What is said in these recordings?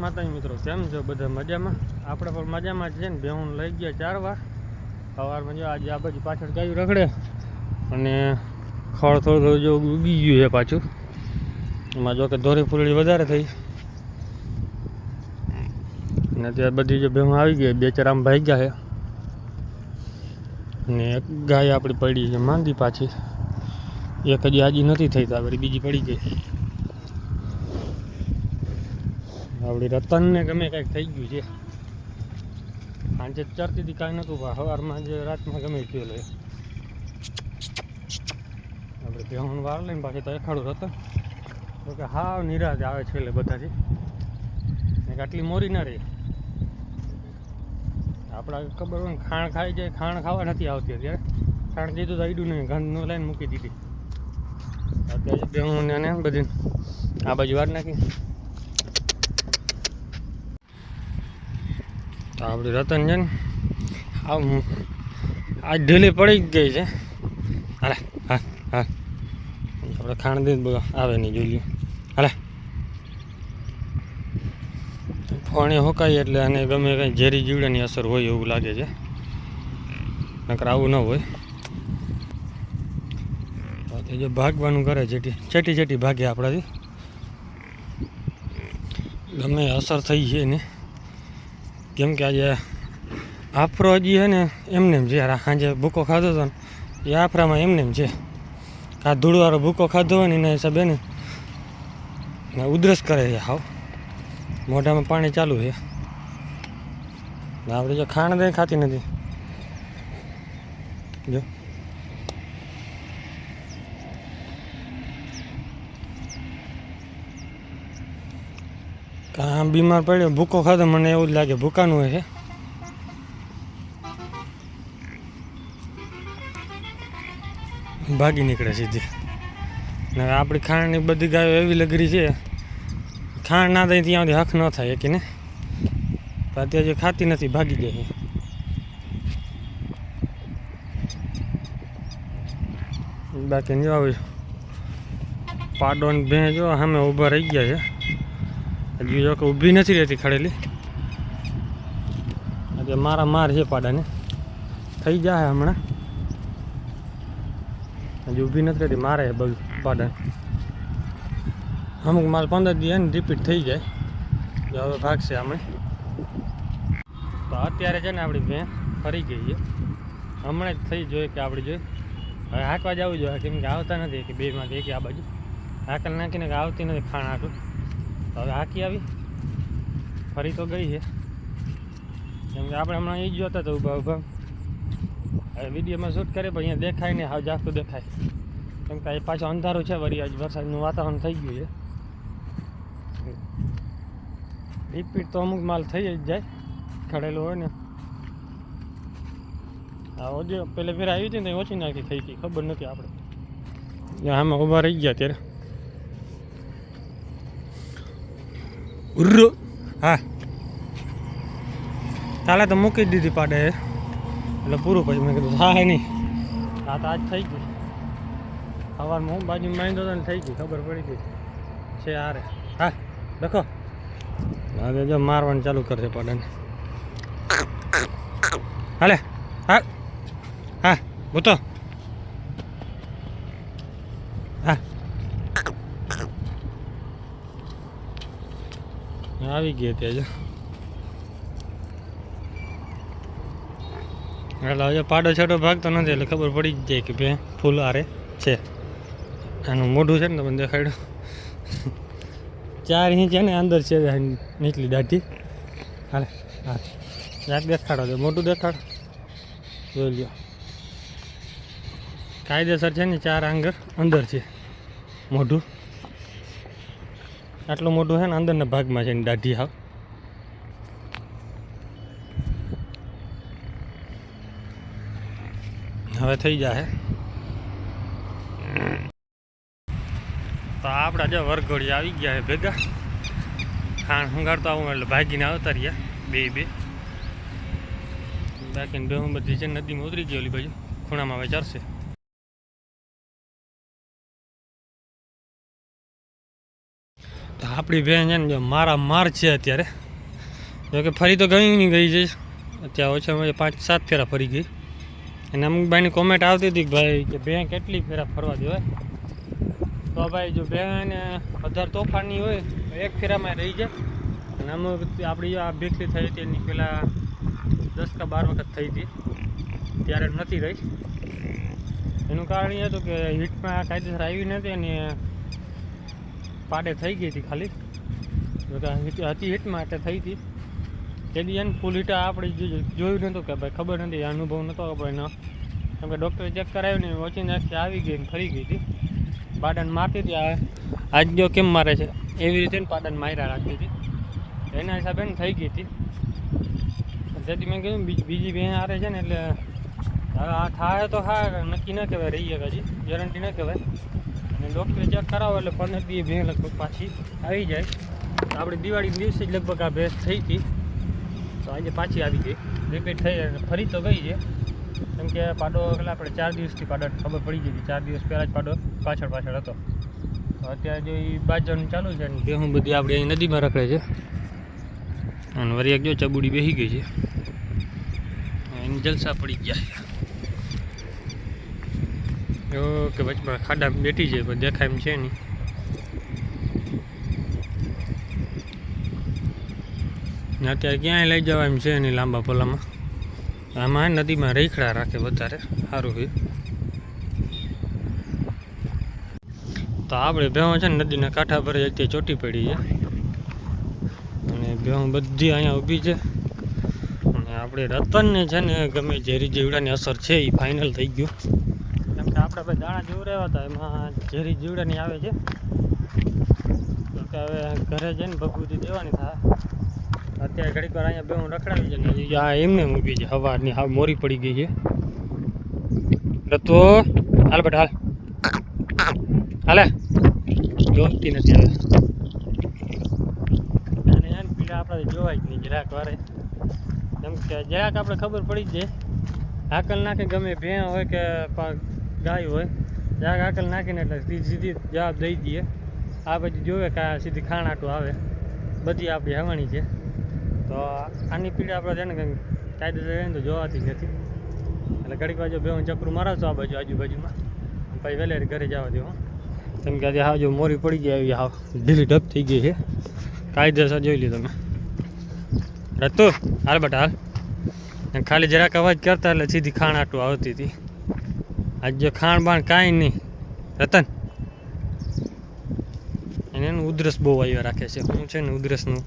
માતાજી મિત્રો? કેમ છો બધા મજામાં? આપણે પણ મજામાં છે ને બેહું લઈ ગયા ચારવા સવારમાં જો આજે આ બાજુ પાછળ ગાયું રખડે. અને ખળ થોડું થોડું જો ઉગી ગયું છે પાછું. એમાં જો કે ધોરી ફૂલડી વધારે થઈ. અને ત્યાં બધી જે બેહું આવી ગઈ, બે ચાર આમ ભાઈ ગયા છે. અને એક ગાય આપણી પડી છે માંદી પાછી. એક હજી આજી નથી થઈ તો બીજી પડી ગઈ. આપણી રતનને ગમે કાંઈક થઈ ગયું છે. સાંજે ચરતી હતી કાંઈ નહોતું, પણ સવારમાં જે રાતમાં ગમે થયું લે આપણે બેહણ વાર લઈને પાછી તો એખાડું રતન. તો કે હાવ નિરાશ આવે છે એટલે બધાથી. ને આટલી મોરી ના રહી. આપણા ખબર હોય ને, ખાણ ખાઈ જાય, ખાણ ખાવા નથી આવતી અત્યારે. ખાણ દીધું તો આડ્યું નહીં ગંધનું લઈને મૂકી દીધી. અત્યારે બેહું ને બધી આ બાજુ વાર નાખી. તો આપણી રતનજન છે આજ આ ઢીલી પડી ગઈ છે. હાલે, હા હા. આપણે ખાણ દઈ બધું આવે નહીં, જોઈ લઈએ હાલે. ફોણી હોકાય એટલે આને ગમે કંઈ ઝેરી જીવડાની અસર હોય એવું લાગે છે. નકર આવું ન હોય. તે જો ભાગવાનું કરે જેટી ચેટી ચેટી ભાગે આપણાથી. ગમે અસર થઈ છે ને. કેમ કે આજે આફરો હજી છે ને, એમને એમ છે સાંજે ભૂકો ખાધો હતો ને, એ આફરામાં એમને એમ છે આ ધૂળવાળો ભૂકો ખાધો હોય ને, એના હિસાબે ને ઉધરસ કરે છે, હાવ. મોઢામાં પાણી ચાલુ છે. આપણે જો ખાણ દે ખાતી નથી. જો. આમ બીમાર પડ્યો. ભૂકો ખાધો. મને એવું જ લાગે. ભૂકાનું છે ભાગી નીકળે સીધી. ને આપણી ખાંડની બધી ગાયો એવી લગરી છે. ખાંડ ના થાય ત્યાં સુધી હક ન થાય કે ને? અત્યારે જે ખાતી નથી, ભાગી જાય બાકી જો પાડો ને ભેં જો સામે ઊભા રહી ગયા છે. હજી જો કે ઊભી નથી રહેતી ખડેલી. આજે મારા માર છે પાડાને. થઈ જાય હમણાં. હજી ઊભી નથી રહેતી, મારે બધું પાડા અમુક માલ પંદર દી ને રિપીટ થઈ જાય. જો હવે ભાગશે આપણે તો અત્યારે છે ને આપણી ભેં ફરી ગઈ છે. હમણાં જ થઈ જોઈએ કે આપણે જોઈએ હવે હાંકવા જવું જોઈએ. કેમ કે આવતા નથી કે બેમાંથી એક આ બાજુ. હાકલ નાખીને કે આવતી નથી ખાણ તો હવે હાકી આવી. ફરી તો ગઈ છે. કેમ કે આપણે હમણાં એ જ જોતા હતા ઊભા ઊભા. હવે વિડીયોમાં શૂટ કરે પણ અહીંયા દેખાય ને હાવ જાસ્તું દેખાય. કેમ કે પાછું અંધારું છે વળી, આજ વરસાદનું વાતાવરણ થઈ ગયું છે. રિપીટ તો અમુક માલ થઈ જ જાય, ખડેલું હોય ને. હા ઓજો પેલે ફેર આવી હતી ને ઓછી નાખી થઈ ગઈ ખબર નથી આપણે. આમાં ઊભા રહી ગયા ત્યારે. ઉર્રો. હા. ચાલે તો મૂકી દીધી પાડે. એટલે પૂરું પછી મેં કીધું, હા નહીં. આ તો આજ થઈ ગઈ સવારમાં હું બાજુ માંડો તો થઈ ગઈ ખબર પડી ગઈ. છે આરે હા દેખો હવે જો મારવાનું ચાલુ કરશે પાડાને. હાલે. હા. હા ભૂતો હા આવી ગઈ ત્યાં એટલે હવે પાડો છેટો ભાગતો નથી, એટલે ખબર પડી જાય કે બે ફૂલ આરે છે. આનું મોઢું છે ને તમને દેખાડ્યું. ચાર ઇંચ છે ને અંદર છે નીચલી દાઢી. હાલે હા યાદ દેખાડો છે મોટું દેખાડો. જોઈ લ્યો. કાયદેસર છે ને ચાર આંગર અંદર છે, મોઢું. આટલું મોટું છે ને અંદરના ભાગમાં છે એની દાઢી હાવ. હવે થઈ જાય તો આપણા જો વરઘોડી આવી ગયા છે ભેગા. ખાણ સંગાડતા આવું એટલે ભાગીને આવતા રહ્યા, બે બે. બાકીને બે બધી છે નદીમાં ઉતરી ગયો ઓલી બાજુ. ખૂણામાં હવે ચરશે તો આપણી બેન છે ને જો મારા માર છે અત્યારે. જોકે ફરી તો ગઈ નહીં, ગઈ જઈશ. અત્યારે ઓછામાં ઓછા પાંચ, સાત ફેરા ફરી ગઈ. અને અમુક ભાઈની કોમેન્ટ આવતી હતી ભાઈ કે બેન કેટલી ફેરા ફરવા દેવાય તો ભાઈ જો બેન વધારે તોફાની હોય, તો એક ફેરામાં રહી જાય. અને અમુક આપણી આ ભીખલી થઈ હતી, એની પહેલાં દસ કે બાર વખત થઈ હતી. ત્યારે નથી રહી. એનું કારણ એ હતું કે હીટમાં કાયદેસર આવી નથી અને પાડે થઈ ગઈ હતી ખાલી. હતી હીટમાં એટલે થઈ હતી. તેથી એને ફૂલ હિટા આપણે જોયું નહોતું કે ભાઈ ખબર નથી, અનુભવ નહોતો આપણે એનો કેમ કે ડૉક્ટરે ચેક કરાવ્યું ને ઓછી નાખી આવી ગઈ ને ફરી ગઈ હતી. પાડાને મારતી હતી, આ આજ જો કેમ મારે છે? એવી રીતે પાડાને માર્યા રાખતી હતી. એના હિસાબે થઈ ગઈ હતી. તેથી મેં કીધું બીજી બેન હારે છે ને એટલે હવે આ થાય તો હા, નક્કી ન કહેવાય રહીએ હજી ગેરંટી ન કહેવાય. અને ડૉક્ટરે ચેક કરાવો એટલે પંદર દી ભેં લગભગ પાછી આવી જાય. આપણે દિવાળીના દિવસે જ લગભગ આ ભેંસ થઈ હતી. તો આજે પાછી આવી ગઈ. રિપીટ થઈ અને ફરી તો ગઈ છે. કેમ કે પાડો એટલે આપણે ચાર દિવસથી પાડો, ખબર પડી ગઈ હતી. ચાર દિવસ પહેલાં જ પાડો પાછળ પાછળ હતો. તો અત્યારે જો એ બાજવાનું ચાલુ છે ને ભેહું બધી આપણે અહીં નદીમાં રખડે છે. અને વળી એક જો ચબુડી બેસી ગઈ છે. એની જલસા પડી ગયા ઓકે વચમાં ખાડામાં બેઠી છે, પણ દેખાય એમ છે નહીં. ને અત્યારે ક્યાંય લઈ જવા એમ છે નહીં લાંબા પોલામાં. આમાં નદીમાં રેખડા રાખે વધારે, સારું હોય તો આપણે ભેહો છે ને નદીના કાંઠા પર અત્યારે ચોટી પડી છે. અને ભેહો બધી અહીંયા ઊભી છે. અને આપણે રતનને છે ને ગમે ઝેરી જીવડાની અસર છે એ ફાઇનલ થઈ ગયું. આપણે ભાઈ દાણા જેવું રહ્યા હતા એમાં ઝેરી જીવડાની આવે છે. હવે ઘરે જઈને ભગવતી દેવાની થાય. અત્યારે ઘડીક વાર અહીંયા બે હું રખડાવી છે આ એમને ઊભી છે. હવાની હા, મોરી પડી ગઈ છે. રતો હાલ બેટા, હાલ. હાલે. જોતી નથી હવે. જોવાય જ નહીં જરાક વારે. કેમ કે જરાક આપણે ખબર પડી જ જાય. હાકલ નાખે ગમે ભેણ હોય કે ગાય હોય જરાક હાકલ નાખીને એટલે સીધી સીધી જવાબ દઈ દઈએ. આ પછી જોવે કે સીધી ખાણાટું આવે. બધી આપણી હવાણી છે. તો આની પીડા આપણે છે ને કંઈક કાયદે રહે તો જોવાતી જ નથી. એટલે ઘડીક બાજુ બે હું મારા છો આ બાજુ આજુબાજુમાં. પછી વહેલે ઘરે જવા દો કેમ કે આજે હાવ જો મોરી પડી ગઈ આવી, હાવ ઢીલી ઢપ થઈ ગઈ છે. કાયદેસર જોઈ લી તમે. રતો હાલ બટ, હાલ. ખાલી જરાક અવાજ કરતા એટલે સીધી ખાણ આટું આવતી હતી. આજ ખાણ બાણ કાંઈ નહીં. રતન. એને એનું ઉધરસ બહુ આવ્યા રાખે છે. હું છે ને ઉધરસનું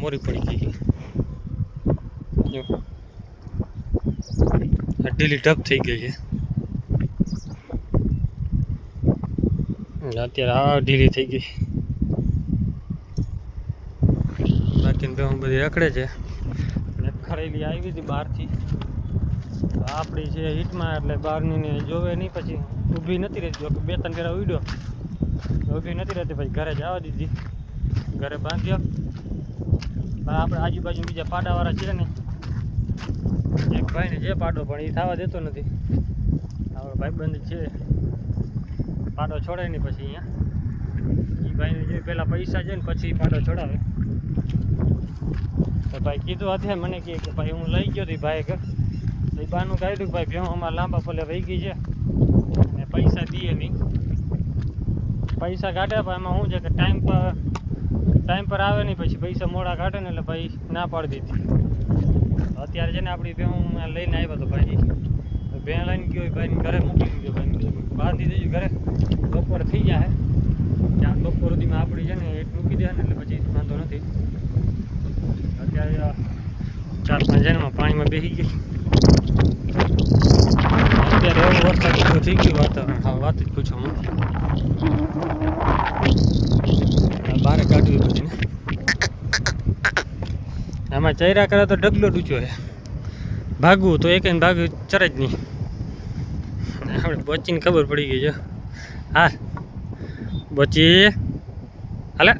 મોરી પડી ગઈ. જો. ઢપ થઈ ગઈ છે. અત્યારે આ ઢીલી થઈ ગઈ. બાકી હું બધી રખડે છે. રખડેલી આવી હતી બહારથી. આપણી છે હીટમાં, એટલે બહારની જોવે નહીં, પછી ઊભી નથી રહેતી. જો કે બે ત્રણ ફેરા ઉડ્યો. ઊભી નથી રહેતી, પછી ઘરે જવા દીધી. ઘરે બાંધ્યો. પણ આપણે આજુબાજુ બીજા પાડાવાળા છે ને, એક ભાઈને જે પાડો, પણ એ થવા દેતો નથી. આપણો ભાઈબંધ છે. પાડો છોડાય નહીં પછી અહીંયા. એ ભાઈને જે પહેલાં પૈસા છે ને, પછી પાડો છોડાવે. તો ભાઈ કીધું હતું મને કે ભાઈ હું લઈ ગયો હતી ભાઈ કે તો એ બાનું કાઢ્યું ભાઈ ભેહું અમારે લાંબા પલે વહી ગઈ છે. અને પૈસા દઈએ નહીં. પૈસા કાઢ્યા પણ એમાં શું છે કે ટાઈમ પર ટાઈમ પર આવે નહીં, પછી પૈસા મોડા કાઢે ને એટલે ભાઈ ના પાડી દીધી. અત્યારે છે ને આપણી બે હું લઈને આવ્યો હતો ભાઈ ભેણ લઈને ગયો ભાઈને ઘરે મૂકી દીધો ભાઈ બાંધી દેજો ઘરે. બપોર થઈ જાય. ત્યાં બપોર સુધીમાં આપણી છે ને એ મૂકી દે ને એટલે પછી વાંધો નથી. અત્યારે ચાર પાંચ જણમાં પાણીમાં બેસી ગઈ. અત્યારે એવો વરસાદ જેવું થઈ ગયું વાતાવરણ. હા વાત જ પૂછો માં બહાર કાઢવી બધીને આમાં ચૈરા કરે તો ડગલો ડૂચો છે. ભાગવું તો એક ભાગવું ચરે જ નહીં. આપણે બચીને ખબર પડી ગઈ છે. હા બચી. હાલે.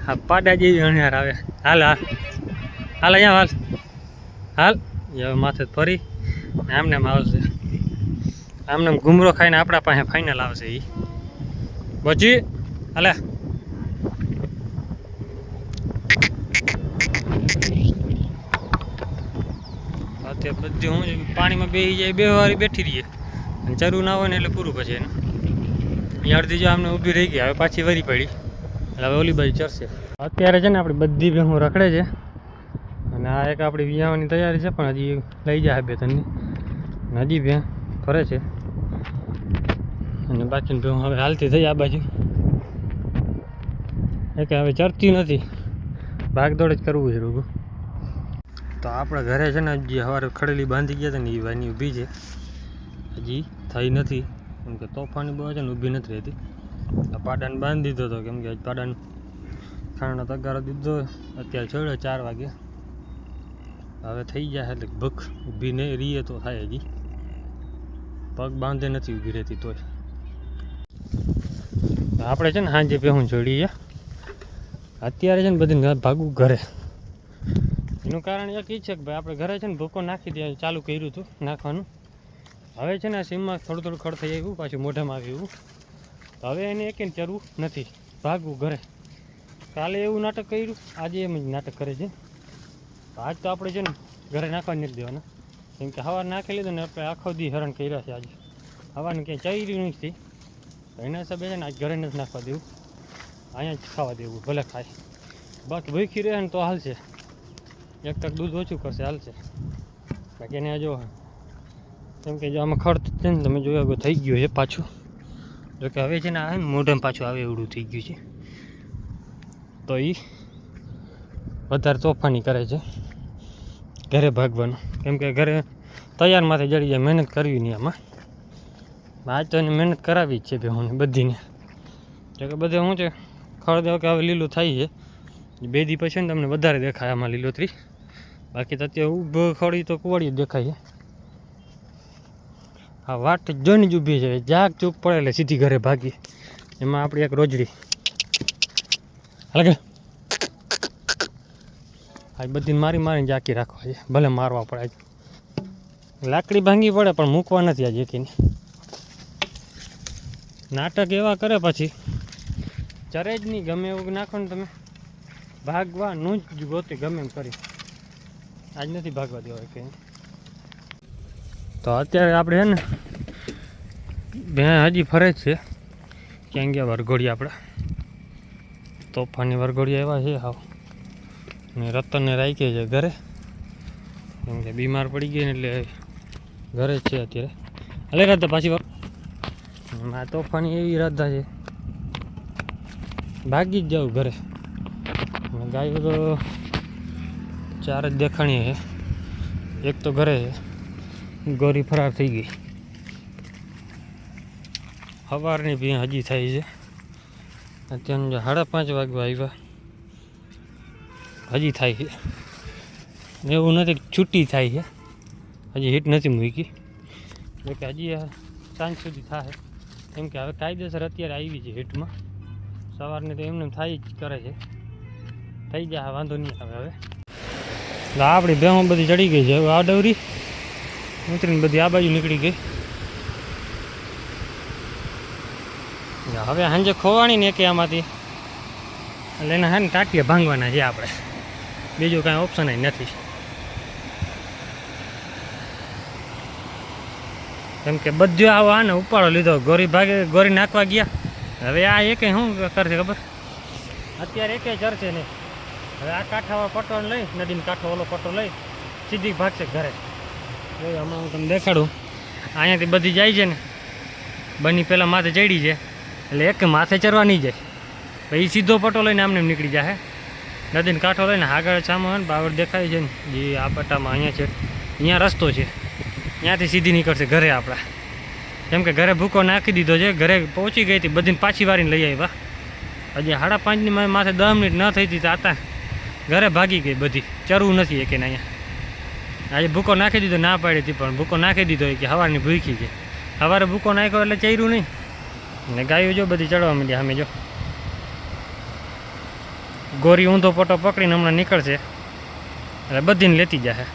હા પાડા જેવી અણિયાર આવે. હાલ હાલ. હાલ અહીંયા હાલ. હાલ. હવે માથે ફરી. આમને આમ આવશે. આમને આમ ઘૂમરો ખાઈને આપણા પાસે ફાઇનલ આવશે એ પછી હાલે. અત્યારે બધી હું પાણીમાં બેસી જાય, બે વારી બેઠી રહીએ. અને ચરવું ના હોય ને એટલે પૂરું પછી એને. અહીંયા અડધી જો આમને ઊભી રહી ગઈ, હવે પાછી વરી પડી. એટલે હવે ઓલી બાજુ ચરશે અત્યારે છે ને આપણી બધી ભેહું રખડે છે. અને આ એક આપણી વિયાવાની તૈયારી છે, પણ હજી લઈ જાય બે ત્રણની હજી ભેં ફરે છે. અને બાકી ભે હવે હાલતી થઈ આ બાજુ. એક હવે ચરતી નથી. ભાગદોડ જ કરવું છે રૂગું. તો આપણા ઘરે છે ને, હજી સવારે ખડેલી બાંધી ગયા હતા ને એ વાની ઊભી છે. હજી થઈ નથી. કેમ કે તોફાની બહુ છે ને, ઊભી નથી રહેતી. આ પાડાને બાંધી દીધો હતો, કેમ કે પાડાને ખાણનો તગારો દીધો. અત્યારે છોડ્યો ચાર વાગે હવે થઈ જાય એટલે ભૂખ ઊભી નહીં રહીએ તો થાય હજી. પગ બાંધે નથી ઊભી રહેતી તોય. આપણે છે ને સાંજે પહેવું જોડીએ. અત્યારે છે ને બધી ભાગવું ઘરે. એનું કારણ એક એ છે કે ભાઈ આપણે ઘરે છે ને ભૂકો નાખી દે, ચાલુ કર્યું હતું નાખવાનું. હવે છે ને આ સીમમાં થોડું થોડું ખડ થઈ આવ્યું, પાછું મોઢામાં આવ્યું તો હવે એને એક ચરવું નથી, ભાગવું ઘરે. કાલે એવું નાટક કર્યું, આજે એમ જ નાટક કરે છે. આજ તો આપણે છે ને ઘરે નાખવા નથી દેવાના. કેમ કે હવા નાખી લીધું ને આપણે આખો દી હેરાન કર્યા છે આજે. હવાને ક્યાંય ચાલ્યું નથી. તો એના હિસાબે છે ને આજ ઘરે નથી નાખવા દેવું. અહીંયા જ ખાવા દેવું, ભલે ખાય. બાકી ભૂખી રહે ને તો હાલશે. એક તક દૂધ ઓછું કરશે, હાલશે. બાકી એને જો, કેમ કે જો આમાં ખર્ચ છે ને, તમે જોયા થઈ ગયો છે પાછું. જોકે હવે છે ને આ મોઢામાં પાછું આવે એવડું થઈ ગયું છે. તો એ વધારે તોફાની કરે છે. ઘરે ભાગવાનું કેમ કે ઘરે તૈયાર માથે જડી જાય મહેનત કરવી નહીં આમાં. આજ તો એને મહેનત કરાવી જ છે ભેહોને બધીને. જો કે બધે શું છે ખડ દેવા કે હવે લીલું થાય છે. બે દી પછી તમને વધારે દેખાય આમાં લીલોતરી. બાકી તો અત્યારે ઊભો ખડી તો કુવાડી દેખાય છે. આ વાટ જોઈને જ ઊભી છે. જાગ ચૂક પડે એટલે સીધી ઘરે ભાગી. એમાં આપણી એક રોજડી. હાલે આજ બધી મારી મારીને જાકી રાખવા છે. ભલે મારવા પડે આજ. લાકડી ભાંગી પડે, પણ મૂકવા નથી આજે જેકીને નાટક એવા કરે પછી. ચરે જ નહીં ગમે એવું નાખો ને તમે. ભાગવાનું જ ગોતી ગમે એમ કરી. આજ નથી ભાગવા દેવા કે તો અત્યારે આપણે છે ને બે હજી ફરે છે. ક્યાં ગયા વરઘોડિયા આપણે? તોફાની વરઘોડિયા એવા છે હાવ. ને રતનને રાખીએ છે ઘરે. કેમ કે બીમાર પડી ગઈ ને એટલે ઘરે જ છે અત્યારે. અલે રાધા, પાછી આ તોફાની એવી રાધા છે. ભાગી જ જાઉં ઘરે. ગાયો તો ચાર જ દેખાણી છે. એક તો ઘરે છે. ગોરી ફરાર થઈ ગઈ. સવારની બી હજી થાય છે. અત્યારનું સાડા પાંચ વાગવા આવ્યા. હજી થાય છે. એવું નથી છૂટી થાય છે. હજી હીટ નથી મૂકી. એટલે કે હજી સાંજ સુધી થાય. કેમ કે હવે કાયદેસર અત્યારે આવી છે હીટમાં. સવારની તો એમને એમ થાય જ કરે છે. થઈ જાય વાંધો નહીં આવે હવે. એટલે આપણી ભેહો બધી ચડી ગઈ છે. હવે આ ડવરી ઉતરીને બધી આ બાજુ નીકળી ગઈ. હવે સાંજે ખોવાણી ને કે આમાંથી. એટલે એના હે ને ટાટિયા ભાંગવાના છે આપણે. બીજું કાંઈ ઓપ્શન નથી. કેમ કે બધું આવો આને ઉપાડો લીધો. ગોરી ભાગે, ગોરી નાખવા ગયા. હવે આ એકે શું કરશે ખબર? અત્યારે એકે ચરશે નહીં હવે આ કાંઠાવાળો પટો લઈ, નદીનો કાંઠો ઓલો પટો લઈ, સીધી ભાગશે ઘરે. હમણાં હું તમને દેખાડું. અહીંયાથી બધી જાય છે ને. બની પહેલાં માથે ચડી છે એટલે એક માથે ચરવા નહીં જાય. પછી સીધો પટો લઈને આમને નીકળી જાય નદીનો કાંઠો લઈને આગળ સામે ને બાવળ દેખાય છે ને, જે આ પટ્ટામાં અહીંયા છે. અહીંયા રસ્તો છે. ત્યાંથી સીધી નીકળશે ઘરે આપણા. કેમ કે ઘરે ભૂકો નાખી દીધો છે, ઘરે પહોંચી ગઈ હતી, બધીને પાછી વારીને લઈ આવ્યા. હજી સાડા પાંચની માથે દસ મિનિટ ન થઈ હતી આતા ઘરે ભાગી ગઈ બધી. ચરવું નથી એક એને અહીંયા. આજે ભૂકો નાખી દીધો, ના પાડી હતી, પણ ભૂકો નાખી દીધો કે હવારની ભૂખી છે. સવારે ભૂકો નાખ્યો એટલે ચર્યું નહીં. ને ગાયું જો બધી ચડવા માંડી અમે જો. ગોરી ઊંધો પટો પકડીને હમણાં નીકળશે. એટલે બધીને લેતી જશે